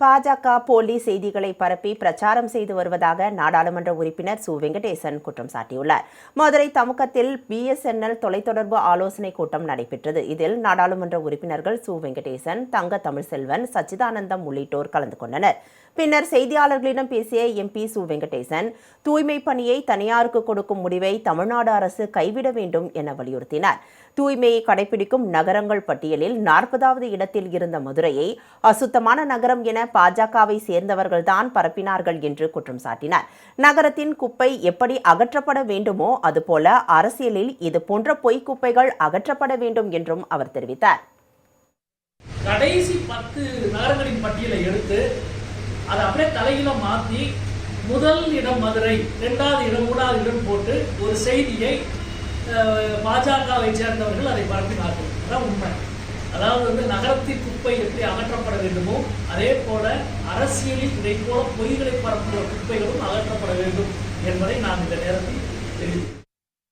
பாஜக போலி செய்திகளை பரப்பி பிரச்சாரம் செய்து வருவதாக நாடாளுமன்ற உறுப்பினர் சு. வெங்கடேசன் குற்றம் சாட்டியுள்ளார். மதுரை தமுக்கத்தில் பிஎஸ்என்எல் தொலைத்தொடர்பு ஆலோசனை கூட்டம் நடைபெற்றது. இதில் நாடாளுமன்ற உறுப்பினர்கள் சு. வெங்கடேசன் தங்க தமிழ்செல்வன் சச்சிதானந்தம் உள்ளிட்டோர் கலந்து கொண்டனர். பின்னர் செய்தியாளர்களிடம் பேசிய எம்பி சு. வெங்கடேசன் தூய்மை பணியை தனியாருக்கு கொடுக்கும் முடிவை தமிழ்நாடு அரசு கைவிட வேண்டும் என வலியுறுத்தினார். தூய்மையை கடைபிடிக்கும் நகரங்கள் பட்டியலில் நாற்பதாவது இடத்தில் இருந்த மதுரையை அசுத்தமான நகரம் என பாஜகவை சேர்ந்தவர்கள்தான் பரப்பினார்கள் என்று குற்றம் சாட்டினார். நகரத்தின் குப்பை எப்படி அகற்றப்பட வேண்டுமோ அதுபோல அரசியலில் இது போன்ற பொய் குப்பைகள் அகற்றப்பட வேண்டும் என்றும் அவர் தெரிவித்தார். கடைசி பத்து நகரங்களின் பட்டியலை எடுத்து அதை அப்படியே தலையில மாத்தி முதல் இடம் மதுரை இரண்டாவது இடம் மூணாவது இடம் போட்டு ஒரு செய்தியை பாஜகவை சேர்ந்தவர்கள் அதை பரப்பினார்கள். அதான் உண்மை. அதாவது வந்து நகரத்தின் குப்பை எப்படி அகற்றப்பட வேண்டுமோ அதே போல அரசியலில் இதை போல பொய்களை பரப்புகிற குப்பைகளும் அகற்றப்பட வேண்டும் என்பதை நான் இந்த நேரத்தில் தெரிவித்தேன்